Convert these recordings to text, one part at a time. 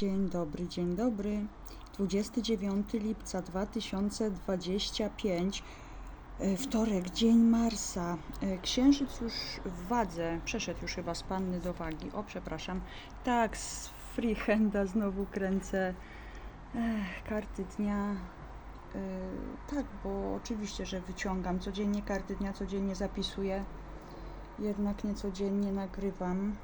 Dzień dobry, dzień dobry. 29 lipca 2025, e, wtorek, dzień Marsa. E, Księżyc już w wadze, przeszedł już chyba z panny do wagi. O, przepraszam. Tak, z freehanda znowu kręcę Ech, karty dnia. E, tak, bo oczywiście, że wyciągam codziennie karty dnia, codziennie zapisuję. Jednak nie codziennie nagrywam.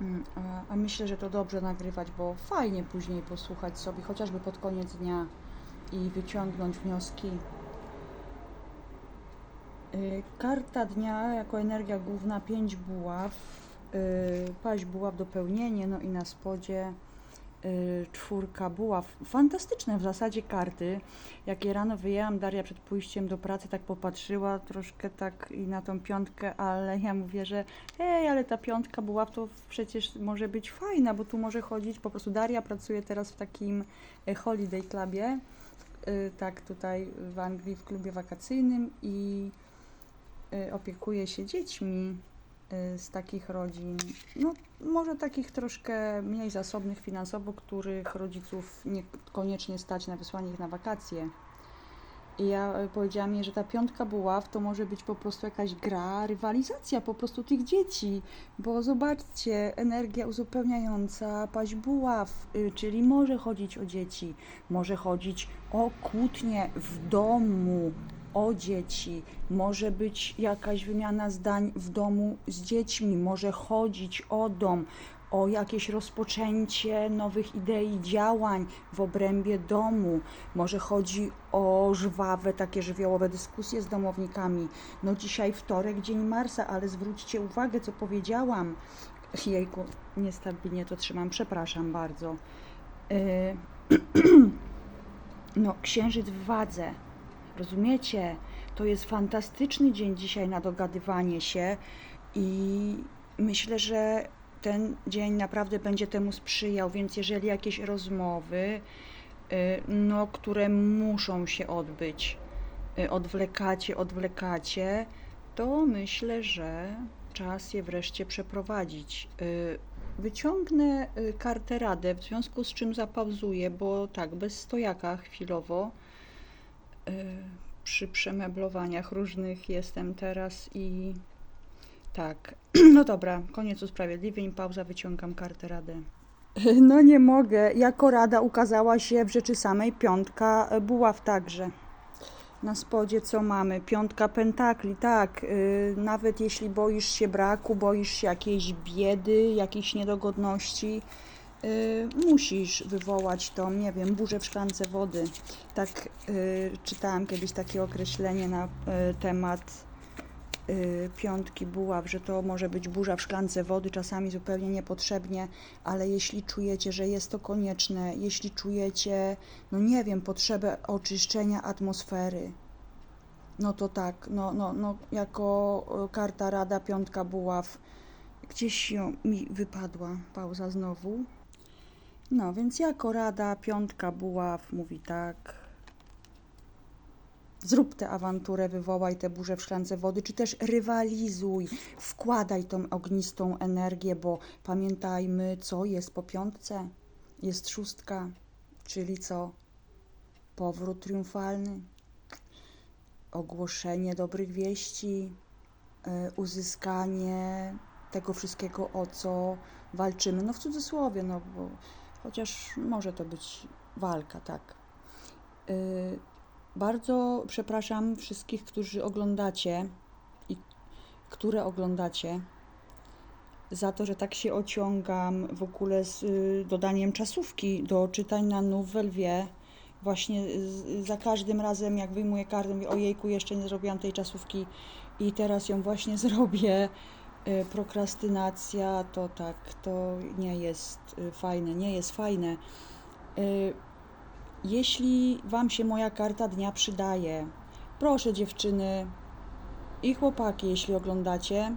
Mm, A, myślę, że to dobrze nagrywać, bo fajnie później posłuchać sobie, chociażby pod koniec dnia i wyciągnąć wnioski. Y, Karta dnia jako energia główna 5 buław, y, paść buław dopełnienie, no i na spodzie czwórka buław. Fantastyczne w zasadzie karty. Jak je rano wyjęłam, Daria przed pójściem do pracy tak popatrzyła troszkę tak i na tą piątkę, ale ja mówię, że hej, ale ta piątka buław to przecież może być fajna, bo tu może chodzić, po prostu Daria pracuje teraz w takim e, holiday clubie, y, tak tutaj w Anglii w klubie wakacyjnym i y, opiekuje się dziećmi y, z takich rodzin, no może takich troszkę mniej zasobnych finansowo, których rodziców niekoniecznie stać na wysłanie ich na wakacje. I ja y, powiedziałam jej, że ta piątka buław to może być po prostu jakaś gra, rywalizacja po prostu tych dzieci, bo zobaczcie, energia uzupełniająca paść buław, y, czyli może chodzić o dzieci, może chodzić o kłótnie w domu, o dzieci, może być jakaś wymiana zdań w domu z dziećmi, może chodzić o dom, o jakieś rozpoczęcie nowych idei, działań w obrębie domu, może chodzi o żwawe, takie żywiołowe dyskusje z domownikami. No dzisiaj wtorek, dzień Marsa, ale zwróćcie uwagę, co powiedziałam. Jejku, niestabilnie to trzymam, przepraszam bardzo. Yy, no, księżyc w wadze. Rozumiecie? To jest fantastyczny dzień dzisiaj na dogadywanie się i myślę, że ten dzień naprawdę będzie temu sprzyjał, więc jeżeli jakieś rozmowy, y, no, które muszą się odbyć, y, odwlekacie, odwlekacie, to myślę, że czas je wreszcie przeprowadzić. Y, Wyciągnę kartę Radę, w związku z czym zapauzuję, bo tak, bez stojaka chwilowo przy przemeblowaniach różnych jestem teraz i tak. No dobra, koniec usprawiedliwień, pauza, wyciągam kartę Radę. No nie mogę. Jako rada ukazała się w rzeczy samej piątka e, buław także. Na spodzie co mamy? Piątka pentakli, tak. y, nawet jeśli boisz się braku, boisz się jakiejś biedy, jakichś niedogodności, y, musisz wywołać tą, nie wiem, burzę w szklance wody. Tak y, czytałam kiedyś takie określenie na y, temat y, piątki buław, że to może być burza w szklance wody, czasami zupełnie niepotrzebnie, ale jeśli czujecie, że jest to konieczne, jeśli czujecie, no nie wiem, potrzebę oczyszczenia atmosfery, no to tak, no, no, no jako y, karta Rada Piątka Buław, gdzieś mi wypadła, pauza znowu. No, więc jako Rada Piątka Buław mówi tak, Zrób tę awanturę, wywołaj tę burzę w szklance wody, czy też rywalizuj, wkładaj tą ognistą energię, bo pamiętajmy, co jest po piątce. Jest szóstka, czyli co? Powrót triumfalny, ogłoszenie dobrych wieści, e, uzyskanie tego wszystkiego, o co walczymy. No w cudzysłowie, no bo chociaż może to być walka, tak. E, bardzo przepraszam wszystkich, którzy oglądacie i które oglądacie, za to, że tak się ociągam w ogóle z y, dodaniem czasówki do czytań na Nouvelle Właśnie y, za każdym razem, jak wyjmuję kartę, mówię, ojejku, jeszcze nie zrobiłam tej czasówki i teraz ją właśnie zrobię. Y, Prokrastynacja to tak, to nie jest y, fajne, nie jest fajne. Y, jeśli Wam się moja karta dnia przydaje, proszę dziewczyny i chłopaki, jeśli oglądacie,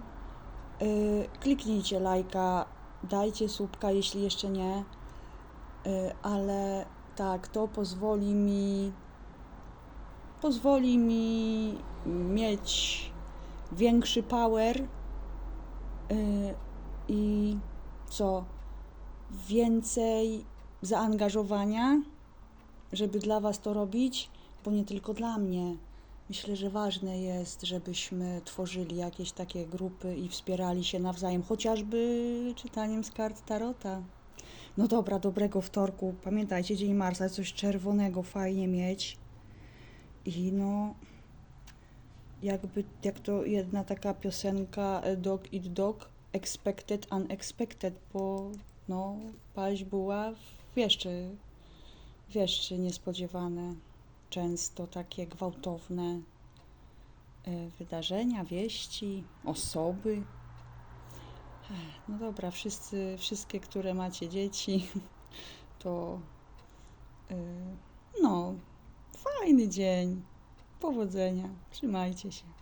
kliknijcie lajka, dajcie słupka, jeśli jeszcze nie, ale tak, to pozwoli mi pozwoli mi mieć większy power i co więcej zaangażowania, żeby dla Was to robić, bo nie tylko dla mnie. Myślę, że ważne jest, żebyśmy tworzyli jakieś takie grupy i wspierali się nawzajem, chociażby czytaniem z kart Tarota. No dobra, dobrego wtorku. Pamiętajcie, Dzień Marsa, coś czerwonego fajnie mieć. I no, jakby, jak to jedna taka piosenka e, Dog Eat Dog, Expected Unexpected, bo no, paść była w jeszcze, w jeszcze niespodziewane, często takie gwałtowne e, wydarzenia, wieści, osoby. No dobra, wszyscy, wszystkie, które macie dzieci, to y, no, fajny dzień. Powodzenia. Trzymajcie się.